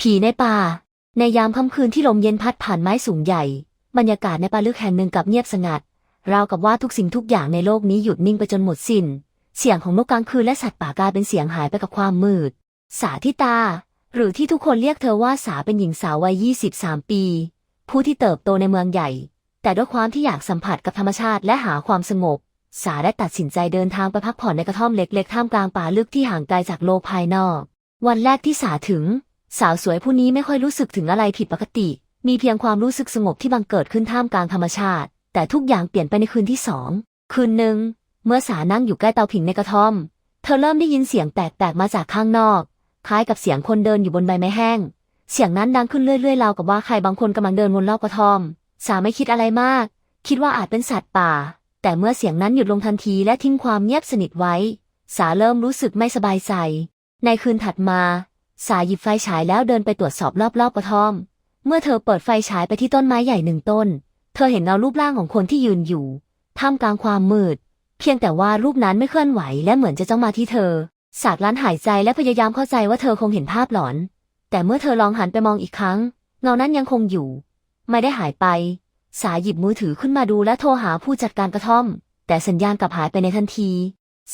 ผีในป่า ในยามค่ำคืนที่ลมเย็นพัดผ่านไม้สูงใหญ่ บรรยากาศในป่าลึกแห่งหนึ่งกับเงียบสงัด ราวกับว่าทุกสิ่งทุกอย่างในโลกนี้หยุดนิ่งไปจนหมดสิ้น เสียงของนกกลางคืนและสัตว์ป่ากลายเป็นเสียงหายไปกับความมืด สาธิตา หรือที่ทุกคนเรียกเธอว่าสาเป็นหญิงสาววัย 23 ปี ผู้ที่เติบโตในเมืองใหญ่ แต่ด้วยความที่อยากสัมผัสกับธรรมชาติและหาความสงบ สาได้ตัดสินใจเดินทางไปพักผ่อนในกระท่อมเล็กๆท่ามกลางป่าลึกที่ห่างไกลจากโลกภายนอก วันแรกที่สาถึง สาวสวยผู้นี้ไม่ค่อยรู้สึกถึงอะไรผิดปกติ มีเพียงความรู้สึกสงบที่บังเกิดขึ้นท่ามกลางธรรมชาติ แต่ทุกอย่างเปลี่ยนไปในคืนที่สองคืนหนึ่ง เมื่อสานั่งอยู่ใกล้เตาผิงในกระท่อม เธอเริ่มได้ยินเสียงแปลกๆมาจากข้างนอก คล้ายกับเสียงคนเดินอยู่บนใบไม้แห้ง เสียงนั้นดังขึ้นเรื่อยๆราวกับว่าใครบางคนกำลังเดินวนรอบกระท่อม สาไม่คิดอะไรมาก คิดว่าอาจเป็นสัตว์ป่า แต่เมื่อเสียงนั้นหยุดลงทันทีและทิ้งความเงียบสนิทไว้ สาเริ่มรู้สึกไม่สบายใจ ในคืนถัดมา สาหยิบไฟฉายแล้วเดินไปตรวจสอบรอบๆกระท่อม เมื่อเธอเปิดไฟฉายไปที่ต้นไม้ใหญ่หนึ่งต้น เธอเห็นเงารูปร่างของคนที่ยืนอยู่ ท่ามกลางความมืด เพียงแต่ว่ารูปนั้นไม่เคลื่อนไหวและเหมือนจะจ้องมาที่เธอ สาดลั้นหายใจและพยายามเข้าใจว่าเธอคงเห็นภาพหลอน แต่เมื่อเธอลองหันไปมองอีกครั้ง เงานั้นยังคงอยู่ ไม่ได้หายไป สาหยิบมือถือขึ้นมาดูและโทรหาผู้จัดการกระท่อม แต่สัญญาณกลับหายไปในทันที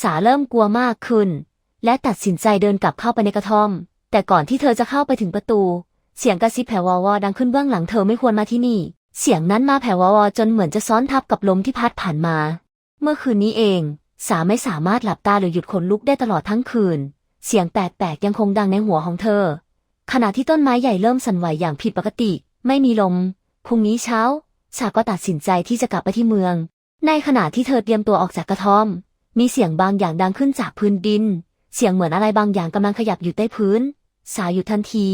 สาเริ่มกลัวมากขึ้น และตัดสินใจเดินกลับเข้าไปในกระท่อม แต่ก่อนที่เธอจะเข้าไปถึงประตู เสียงกระซิบแผ่ววอดังขึ้นเบื้องหลังเธอไม่ควรมาที่นี่ เสียงนั้นมาแผ่ววอจนเหมือนจะซ้อนทับกับลมที่พัดผ่านมา เมื่อคืนนี้เอง สาไม่สามารถหลับตาหรือหยุดขนลุกได้ตลอดทั้งคืน เสียงแปลกๆยังคงดังในหัวของเธอ ขณะที่ต้นไม้ใหญ่เริ่มสั่นไหวอย่างผิดปกติ ไม่มีลมพรุ่งนี้เช้าสาก็ตัดสินใจที่จะกลับไปที่เมือง ในขณะที่เธอเตรียมตัวออกจากกระท่อม มีเสียงบางอย่างดังขึ้นจากพื้นดิน เสียงเหมือนอะไรบางอย่างกำลังขยับอยู่ใต้พื้น สาหยุดทันที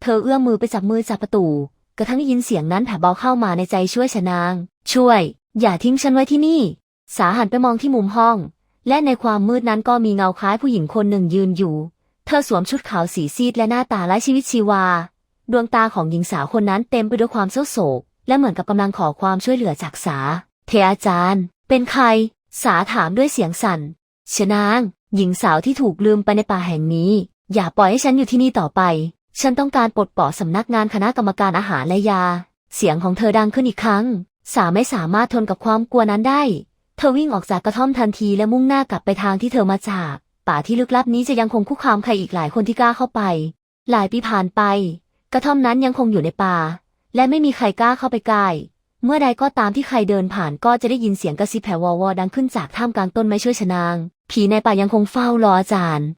เธอเอื้อมมือไปจับมือจับประตู กระทั่งได้ยินเสียงนั้นแผ่เบาเข้ามาในใจช่วยชนาง ช่วย อย่าทิ้งฉันไว้ที่นี่ สาหันไปมองที่มุมห้อง และในความมืดนั้นก็มีเงาคล้ายผู้หญิงคนหนึ่งยืนอยู่ เธอสวมชุดขาวสีซีดและหน้าตาไร้ชีวิตชีวา ดวงตาของหญิงสาวคนนั้นเต็มไปด้วยความเศร้าโศก และเหมือนกับกำลังขอความช่วยเหลือจากสา เทอาจารย์ เป็นใคร สาถามด้วยเสียงสั่นชนาง หญิงสาวที่ถูกลืมไปในป่าแห่งนี้ อย่าปล่อยให้ฉันอยู่ที่นี่ต่อไป ฉันต้องการปลดปล่อยสำนักงานคณะกรรมการอาหารและยา เสียงของเธอดังขึ้นอีกครั้ง สาไม่สามารถทนกับความกลัวนั้นได้ เธอวิ่งออกจากกระท่อมทันทีและมุ่งหน้ากลับไปทางที่เธอมาจาก ป่าที่ลึกลับนี้จะยังคงคุกคามใครอีกหลายคนที่กล้าเข้าไป หลายปีผ่านไป กระท่อมนั้นยังคงอยู่ในป่า และไม่มีใครกล้าเข้าไปใกล้เมื่อใดก็ตามที่ใครเดินผ่านก็จะได้ยินเสียงกระซิบแผ่ววอดังขึ้นจากท่ามกลางต้นไม้ช่วยชนาง ผีในป่ายังคงเฝ้ารออาจารย์